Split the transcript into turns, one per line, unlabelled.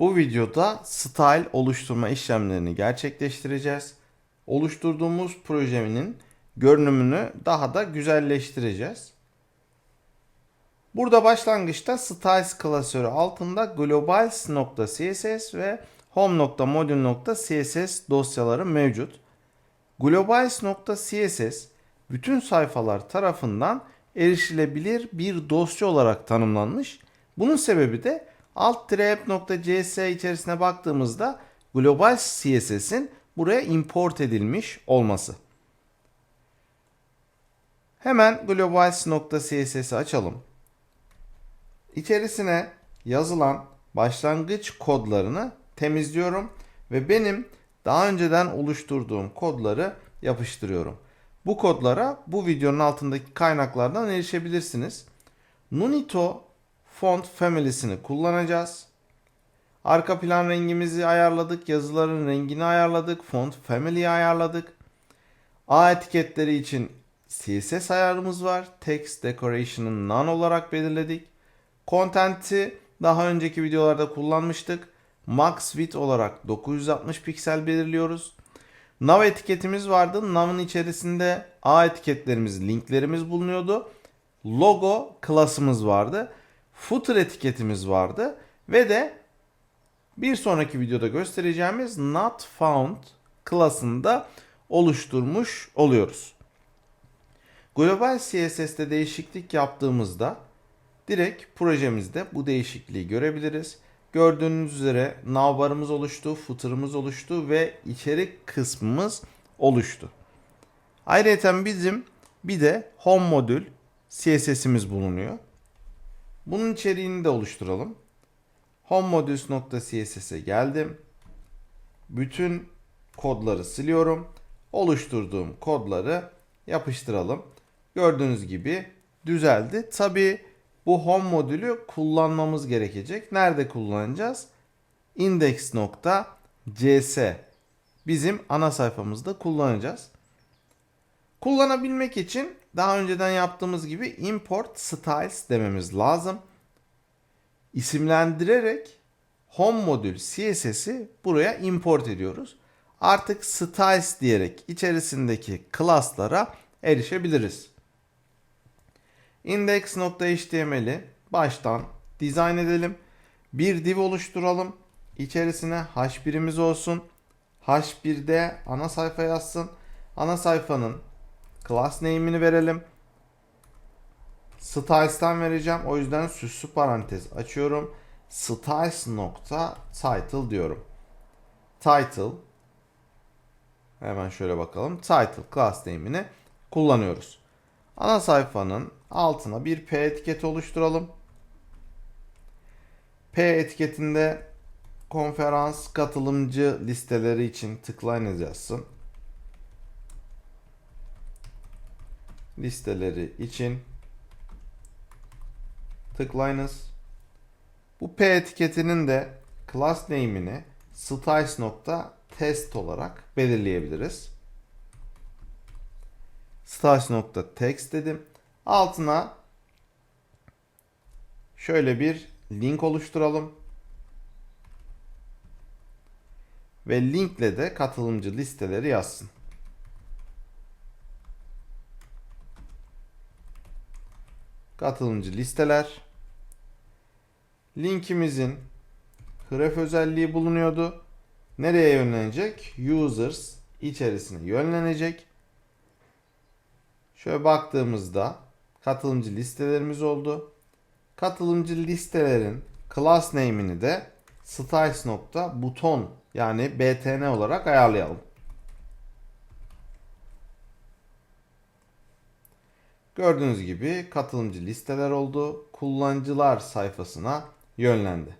Bu videoda style oluşturma işlemlerini gerçekleştireceğiz. Oluşturduğumuz projenin görünümünü daha da güzelleştireceğiz. Burada başlangıçta styles klasörü altında globals.css ve home.module.css dosyaları mevcut. Globals.css bütün sayfalar tarafından erişilebilir bir dosya olarak tanımlanmış. Bunun sebebi de alt-app.cs içerisine baktığımızda global CSS'in buraya import edilmiş olması. Hemen globals.css'i açalım. İçerisine yazılan başlangıç kodlarını temizliyorum ve benim daha önceden oluşturduğum kodları yapıştırıyorum. Bu kodlara bu videonun altındaki kaynaklardan erişebilirsiniz. Nunito font family'sini kullanacağız. Arka plan rengimizi ayarladık, yazıların rengini ayarladık, font family'yi ayarladık. A etiketleri için CSS ayarımız var. Text decoration'ı none olarak belirledik. Content'i daha önceki videolarda kullanmıştık. Max width olarak 960 piksel belirliyoruz. Nav etiketimiz vardı. Nav'ın içerisinde A etiketlerimiz, linklerimiz bulunuyordu. Logo klasımız vardı. Footer etiketimiz vardı. Ve de bir sonraki videoda göstereceğimiz not found klasında oluşturmuş oluyoruz. Global CSS'te değişiklik yaptığımızda direkt projemizde bu değişikliği görebiliriz. Gördüğünüz üzere navbarımız oluştu, footer'ımız oluştu ve içerik kısmımız oluştu. Ayrıca bizim bir de home modül CSS'imiz bulunuyor. Bunun içeriğini de oluşturalım. homemodules.css'e geldim. Bütün kodları siliyorum. Oluşturduğum kodları yapıştıralım. Gördüğünüz gibi düzeldi. Tabi bu home modülü kullanmamız gerekecek. Nerede kullanacağız? index.cs bizim ana sayfamızda kullanacağız. Kullanabilmek için daha önceden yaptığımız gibi import styles dememiz lazım. İsimlendirerek home modül CSS'i buraya import ediyoruz. Artık styles diyerek içerisindeki class'lara erişebiliriz. Index.html'i baştan dizayn edelim. Bir div oluşturalım. İçerisine h1'imiz olsun. h1'de ana sayfa yazsın. Ana sayfanın class name'ini verelim. Styles'tan vereceğim. O yüzden süslü parantez açıyorum. Styles nokta title diyorum. Title Hemen şöyle bakalım. Title class name'ini kullanıyoruz. Ana sayfanın altına bir P etiketi oluşturalım. P etiketinde konferans katılımcı listeleri için tıklayınız yazsın. Listeleri için tıklayınız. Bu P etiketinin de class name'ini styles.test olarak belirleyebiliriz. Styles.text dedim. Altına şöyle bir link oluşturalım. Ve linkle de katılımcı listeleri yazsın. Katılımcı listeler. Linkimizin href özelliği bulunuyordu. Nereye yönlenecek? Users içerisine yönlenecek. Şöyle baktığımızda katılımcı listelerimiz oldu. Katılımcı listelerin class name'ini de styles.buton yani btn olarak ayarlayalım. Gördüğünüz gibi katılımcı listeler oldu. Kullanıcılar sayfasına yönlendi.